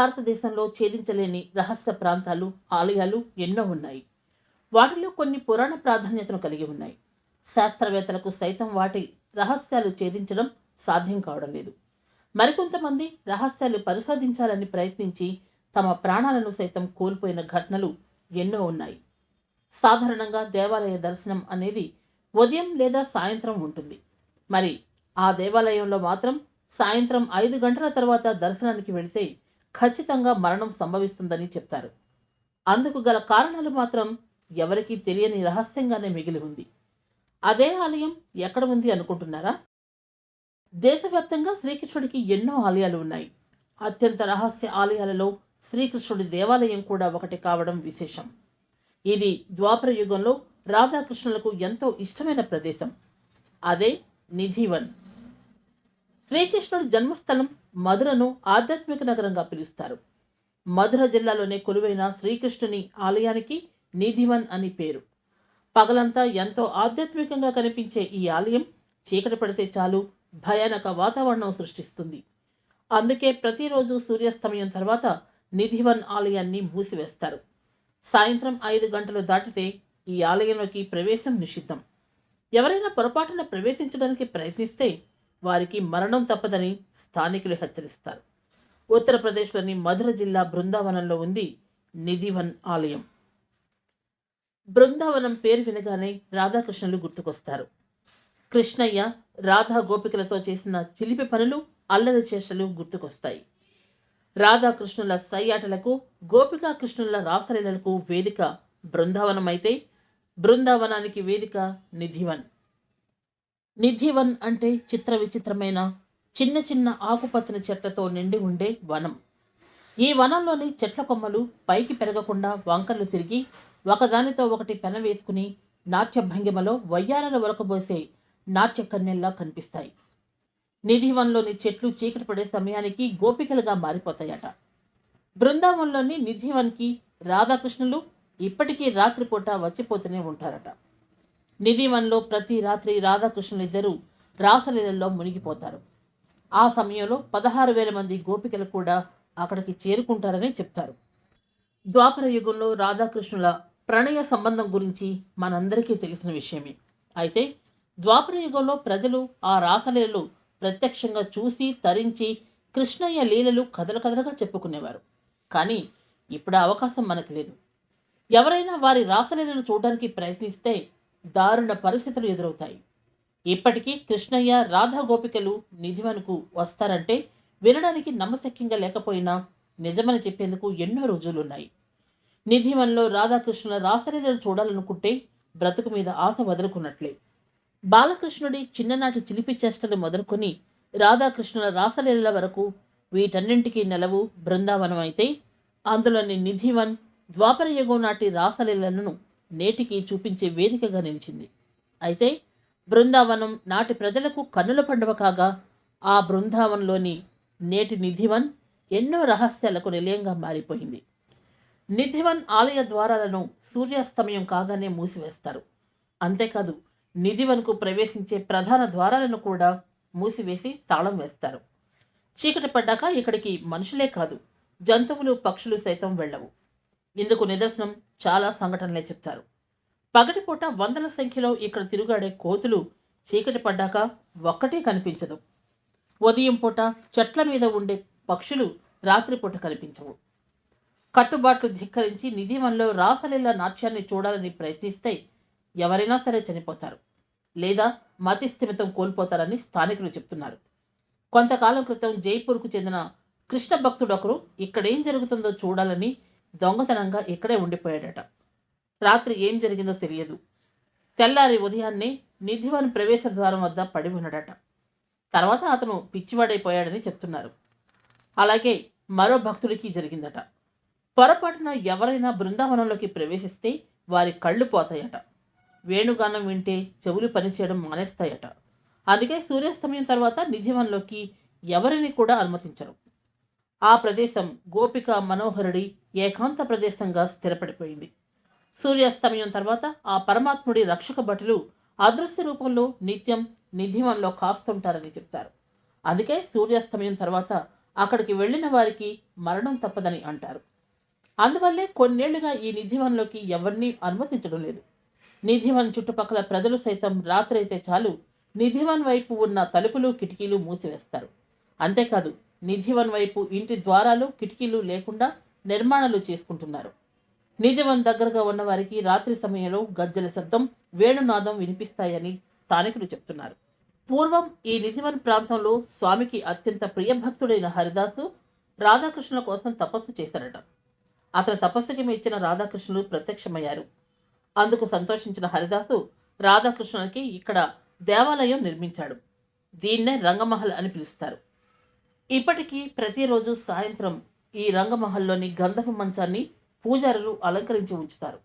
భారతదేశంలో ఛేదించలేని రహస్య ప్రాంతాలు ఆలయాలు ఎన్నో ఉన్నాయి. వాటిలో కొన్ని పురాణ ప్రాధాన్యతను కలిగి ఉన్నాయి. శాస్త్రవేత్తలకు సైతం వాటి రహస్యాలు ఛేదించడం సాధ్యం కావడం లేదు. మరికొంతమంది రహస్యాలు పరిశోధించాలని ప్రయత్నించి తమ ప్రాణాలను సైతం కోల్పోయిన ఘటనలు ఎన్నో ఉన్నాయి. సాధారణంగా దేవాలయ దర్శనం అనేది ఉదయం లేదా సాయంత్రం ఉంటుంది. మరి ఆ దేవాలయంలో మాత్రం సాయంత్రం ఐదు గంటల తర్వాత దర్శనానికి వెళితే ఖచ్చితంగా మరణం సంభవిస్తుందని చెప్తారు. అందుకు గల కారణాలు మాత్రం ఎవరికీ తెలియని రహస్యంగానే మిగిలి ఉంది. అదే ఆలయం ఎక్కడ ఉంది అనుకుంటున్నారా? దేశవ్యాప్తంగా శ్రీకృష్ణుడికి ఎన్నో ఆలయాలు ఉన్నాయి. అత్యంత రహస్య ఆలయాలలో శ్రీకృష్ణుడి దేవాలయం కూడా ఒకటి కావడం విశేషం. ఇది ద్వాపర యుగంలో రాధాకృష్ణులకు ఎంతో ఇష్టమైన ప్రదేశం. అదే నిధివన్. శ్రీకృష్ణుడి జన్మస్థలం మధురను ఆధ్యాత్మిక నగరంగా పిలుస్తారు. మధుర జిల్లాలోనే కొలువైన శ్రీకృష్ణుని ఆలయానికి నిధివన్ అని పేరు. పగలంతా ఎంతో ఆధ్యాత్మికంగా కనిపించే ఈ ఆలయం చీకటి పడితే చాలు భయానక వాతావరణం సృష్టిస్తుంది. అందుకే ప్రతిరోజు సూర్యాస్తమయం తర్వాత నిధివన్ ఆలయాన్ని మూసివేస్తారు. సాయంత్రం ఐదు గంటలు దాటితే ఈ ఆలయంలోకి ప్రవేశం నిషిద్ధం. ఎవరైనా పొరపాటున ప్రవేశించడానికి ప్రయత్నిస్తే వారికి మరణం తప్పదని స్థానికులు హెచ్చరిస్తారు. ఉత్తరప్రదేశ్లోని మధుర జిల్లా బృందావనంలో ఉంది నిధివన్ ఆలయం. బృందావనం పేరు వినగానే రాధాకృష్ణులు గుర్తుకొస్తారు. కృష్ణయ్య రాధా గోపికలతో చేసిన చిలిపి పనులు అల్లరి చేష్టలు గుర్తుకొస్తాయి. రాధాకృష్ణుల సయ్యాటలకు గోపికా కృష్ణుల రాసలీలలకు వేదిక బృందావనం అయితే బృందావనానికి వేదిక నిధివన్. నిధివన్ అంటే చిత్ర విచిత్రమైన చిన్న చిన్న ఆకుపచ్చని చెట్లతో నిండి ఉండే వనం. ఈ వనంలోని చెట్ల కొమ్మలు పైకి పెరగకుండా వంకర్లు తిరిగి ఒకదానితో ఒకటి పెన వేసుకుని నాట్య భంగిమలో వయ్యారాలు ఉరకబోసే నాట్య కన్యల్లా కనిపిస్తాయి. నిధివన్లోని చెట్లు చీకటి పడే సమయానికి గోపికలుగా మారిపోతాయట. బృందావనంలోని నిధివన్కి రాధాకృష్ణులు ఇప్పటికీ రాత్రిపూట వచ్చిపోతూనే ఉంటారట. నిధివన్లో ప్రతి రాత్రి రాధాకృష్ణులు ఇద్దరు రాసలీలలో మునిగిపోతారు. ఆ సమయంలో పదహారు వేల మంది గోపికలు కూడా అక్కడికి చేరుకుంటారని చెప్తారు. ద్వాపర యుగంలో రాధాకృష్ణుల ప్రణయ సంబంధం గురించి మనందరికీ తెలిసిన విషయమే. అయితే ద్వాపర యుగంలో ప్రజలు ఆ రాసలీలలు ప్రత్యక్షంగా చూసి తరించి కృష్ణయ్య లీలలు కథలు కథలుగా చెప్పుకునేవారు. కానీ ఇప్పుడు అవకాశం మనకు లేదు. ఎవరైనా వారి రాసలీలను చూడడానికి ప్రయత్నిస్తే దారుణ పరిస్థితులు ఎదురవుతాయి. ఇప్పటికీ కృష్ణయ్య రాధా గోపికలు నిధివన్కు వస్తారంటే వినడానికి నమ్మశక్యంగా లేకపోయినా నిజమని చెప్పేందుకు ఎన్నో రోజులున్నాయి నిధివన్లో రాధాకృష్ణుల రాసలీలను చూడాలనుకుంటే బ్రతుకు మీద ఆశ వదులుకున్నట్లే. బాలకృష్ణుడి చిన్ననాటి చిలిపి చేష్టలు మొదలుకొని రాధాకృష్ణుల రాసలీలల వరకు వీటన్నింటికీ నెలవు బృందావనం అయితే అందులోని నిధివన్ ద్వాపరయుగం నాటి రాసలీలను నేటికి చూపించే వేదికగా నిలిచింది. అయితే బృందావనం నాటి ప్రజలకు కన్నుల పండుగ కాగా ఆ బృందావనంలోని నేటి నిధివన్ ఎన్నో రహస్యాలకు నిలయంగా మారిపోయింది. నిధివన్ ఆలయ ద్వారాలను సూర్యాస్తమయం కాగానే మూసివేస్తారు. అంతేకాదు నిధివన్కు ప్రవేశించే ప్రధాన ద్వారాలను కూడా మూసివేసి తాళం వేస్తారు. చీకటి పడ్డాక ఇక్కడికి మనుషులే కాదు జంతువులు పక్షులు సైతం వెళ్ళవు. ఇందుకు నిదర్శనం చాలా సంఘటనలే చెప్తారు. పగటిపూట వందల సంఖ్యలో ఇక్కడ తిరుగాడే కోతులు చీకటి పడ్డాక ఒక్కటే కనిపించదు. ఉదయం పూట చెట్ల మీద ఉండే పక్షులు రాత్రిపూట కనిపించవు. కట్టుబాట్లు ధిక్కరించి నిధివన్లో రాసలీల నాట్యాన్ని చూడాలని ప్రయత్నిస్తే ఎవరైనా సరే చనిపోతారు. లేదా మతి స్థిమితం కోల్పోతారని స్థానికులు చెప్తున్నారు. కొంతకాలం క్రితం జైపూర్కు చెందిన కృష్ణ భక్తుడు ఒకరు ఇక్కడేం జరుగుతుందో చూడాలని దొంగతనంగా ఇక్కడే ఉండిపోయాడట. రాత్రి ఏం జరిగిందో తెలియదు. తెల్లారి ఉదయాన్నే నిధివన్ ప్రవేశ ద్వారం వద్ద పడి ఉన్నాడట. తర్వాత అతను పిచ్చివాడైపోయాడని చెప్తున్నారు. అలాగే మరో భక్తుడికి జరిగిందట. పొరపాటున ఎవరైనా బృందావనంలోకి ప్రవేశిస్తే వారి కళ్ళు పోతాయట. వేణుగానం వింటే చెవులు పనిచేయడం మానేస్తాయట. అందుకే సూర్యాస్తమయం తర్వాత నిధివన్లోకి ఎవరిని కూడా అనుమతించరు. ఆ ప్రదేశం గోపిక మనోహరుడి ఏకాంత ప్రదేశంగా స్థిరపడిపోయింది. సూర్యాస్తమయం తర్వాత ఆ పరమాత్ముడి రక్షక భటులు అదృశ్య రూపంలో నిత్యం నిధివన్లో కాస్తుంటారని చెప్తారు. అందుకే సూర్యాస్తమయం తర్వాత అక్కడికి వెళ్ళిన వారికి మరణం తప్పదని అంటారు. అందువల్లే కొన్నేళ్ళుగా ఈ నిధివన్లోకి ఎవరినీ అనుమతించడం లేదు. నిధివన్ చుట్టుపక్కల ప్రజలు సైతం రాత్రైతే చాలు నిధివన్ వైపు ఉన్న తలుపులు కిటికీలు మూసివేస్తారు. అంతేకాదు నిధివన్ వైపు ఇంటి ద్వారాలు కిటికీలు లేకుండా నిర్మాణాలు చేసుకుంటున్నారు. నిధివన్ దగ్గరగా ఉన్న వారికి రాత్రి సమయంలో గజ్జల శబ్దం వేణునాదం వినిపిస్తాయని స్థానికులు చెప్తున్నారు. పూర్వం ఈ నిజవన్ ప్రాంతంలో స్వామికి అత్యంత ప్రియభక్తుడైన హరిదాసు రాధాకృష్ణుల కోసం తపస్సు చేశారట. అతని తపస్సుకి మెచ్చిన రాధాకృష్ణులు ప్రత్యక్షమయ్యారు. అందుకు సంతోషించిన హరిదాసు రాధాకృష్ణులకి ఇక్కడ దేవాలయం నిర్మించాడు. దీన్నే రంగమహల్ అని పిలుస్తారు. ఇప్పటికీ ప్రతిరోజు సాయంత్రం ఈ రంగమహల్లోని గంధపు మంచాన్ని పూజారులు అలంకరించి ఉంచుతారు.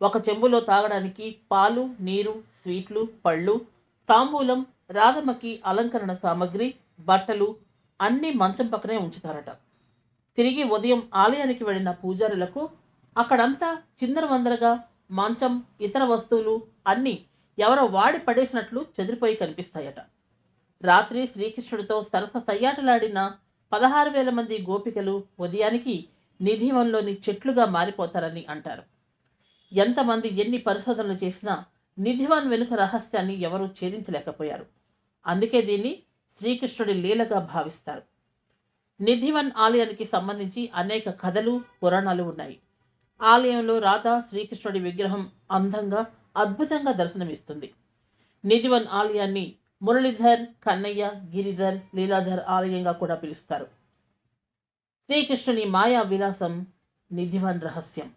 ఒక చెంబులో తాగడానికి పాలు నీరు స్వీట్లు పళ్ళు తాంబూలం రాధమ్మకి అలంకరణ సామగ్రి బట్టలు అన్ని మంచం పక్కనే ఉంచుతారట. తిరిగి ఉదయం ఆలయానికి వెళ్ళిన పూజారులకు అక్కడంతా చిందరవందరగా మంచం ఇతర వస్తువులు అన్నీ ఎవరో వాడి పడేసినట్లు చెదిరిపోయి కనిపిస్తాయట. రాత్రి శ్రీకృష్ణుడితో సరస సయ్యాటలాడిన పదహారు వేల మంది గోపికలు ఉదయానికి నిధివన్లోని చెట్లుగా మారిపోతారని అంటారు. ఎంతమంది ఎన్ని పరిశోధనలు చేసినా నిధివన్ వెనుక రహస్యాన్ని ఎవరూ ఛేదించలేకపోయారు. అందుకే దీన్ని శ్రీకృష్ణుడి లీలగా భావిస్తారు. నిధివన్ ఆలయానికి సంబంధించి అనేక కథలు పురాణాలు ఉన్నాయి. ఆలయంలో రాధ శ్రీకృష్ణుడి విగ్రహం అందంగా అద్భుతంగా దర్శనమిస్తుంది. నిధివన్ ఆలయాన్ని మురళీధర్ కన్నయ్య గిరిధర్ లీలాధర్ ఆలయంగా కూడా పిలుస్తారు. శ్రీకృష్ణుని మాయా విలాసం నిధివన్ రహస్యం.